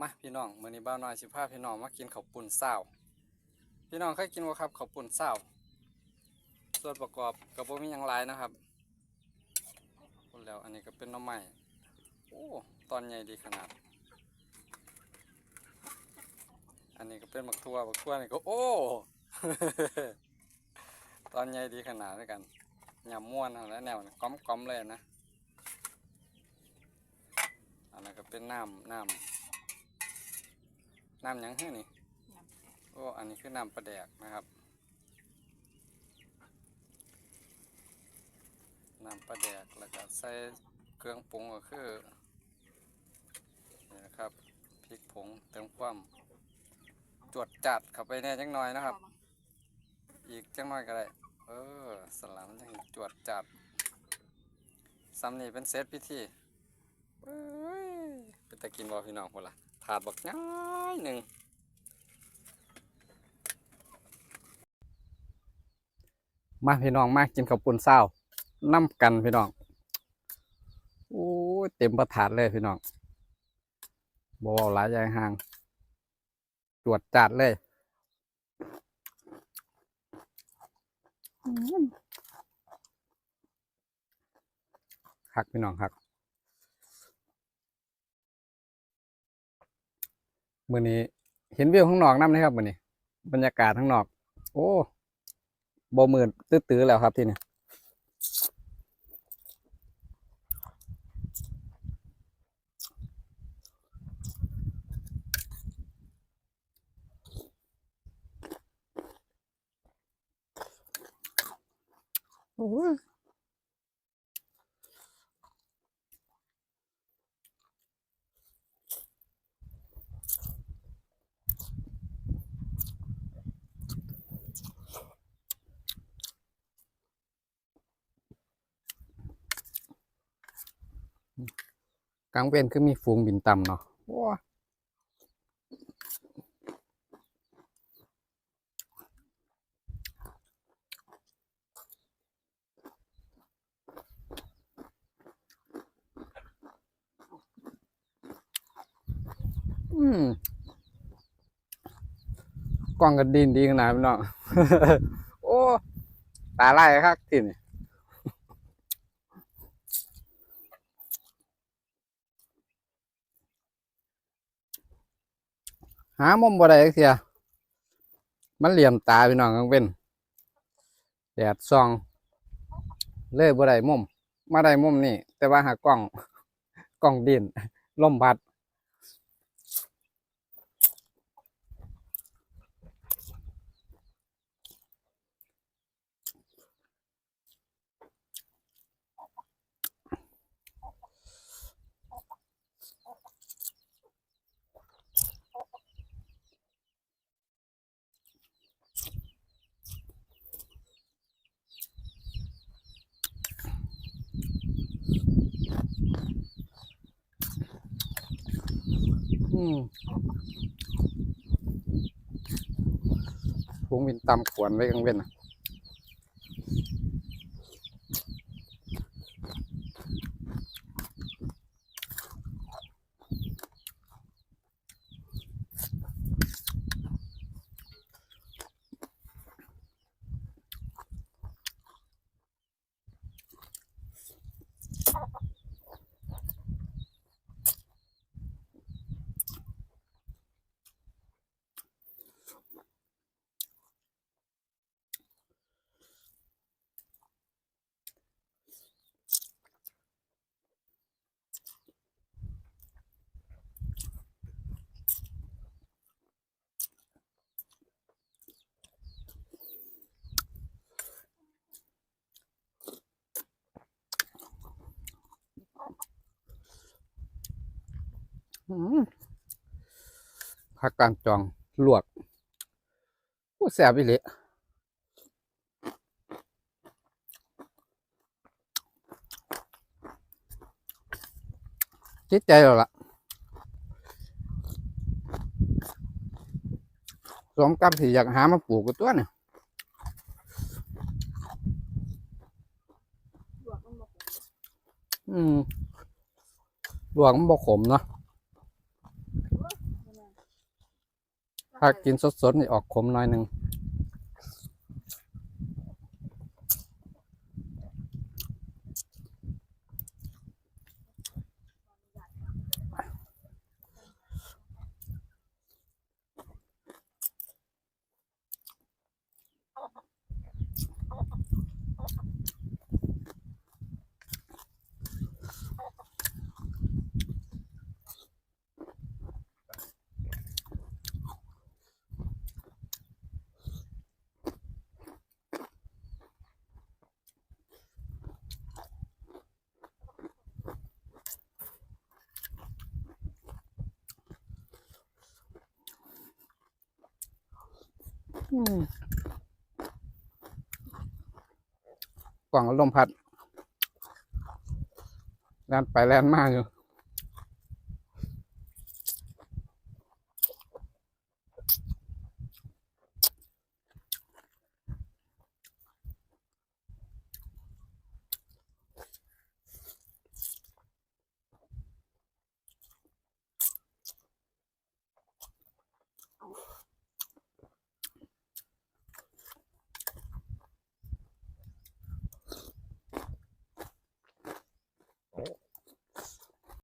มาพี่น้องมื้อนี้บ้าวน้อยสิพาพี่น้องมากินข้าวปุ้นเศร้าพี่น้องเคยกินบ่ครับข้าวปุ้นเศร้าส่วนประกอบก็บ่มีหยังหลายนะครับพูดแล้วอันนี้ก็เป็นหน่อไม้โอ้ตอนใหญ่ดีขนาด อันนี้ก็เป็นบักทั่วบักทั่วนี่ก็โอ้ ตอนใหญ่ดีขนาดด้วยกันยำม่วนอาแล้วแนวนะก้อมก้อมๆเลยนะอันนั้นก็เป็นน้ำน้ำ น้ำหยังให้นี่โอ้อันนี้คือน้ำปลาแดกนะครับน้ำปลาแดกแล้วก็ใส่เครื่องปรุงก็คือนี่นะครับพริกผงเติมความจวดจัดเข้าไปแน่จังหน่อยนะครับ อีกจังหน่อยก็ได้เออสลัมยังจวดจัดซ้ำนี่เป็นเซตพิธีเอ้ยเป็นตะกินบ่พี่น้องคนละ ถาดบักน้อยหนึ่งมาพี่น้องมากินข้าวปุ้นเศร้าน้ำกันพี่น้องโอ้เต็มประถาดเลยพี่น้องบเว้าหลายอย่างห่างจวดจัดเลยคักพี่น้องคัก มื่อนี้เห็นวิวข้างนอกน้ำนะครับมื่อนี้บรรยากาศข้างนอก โอ้บ่มืดตื้อๆแล้วครับที่นี่โอ้ กลางเว้นคือมีฝูงบินต่ำเนาะว้าอืมกล้องกันดินดีขนาดพี่น้อง โอ้ ตาไล่ครับที่นี่ หามุมบ่ได้เสียมันเหลี่ยมตาพี่น้องกังเป็นแดดซอง เลยบ่ได้มุมมาได้มุมนี่แต่ว่าหากล้องกล้องดินลมพัด อืมพุงบินตามขวนไว้กังเว้นอะ ผักกางจองลวกโอ้แซ่บอีหลีจิตใจแล้วล่ะสมกับที่อยากหามาปลูกกับตัวเนี่ยลวกมันบ่ขมอืมลวกมันบ่ขมเนาะ ถ้ากินสดๆนี่ออกขมหน่อยหนึ่ง กล่องลมพัดแล่นไปแล่นมาอยู่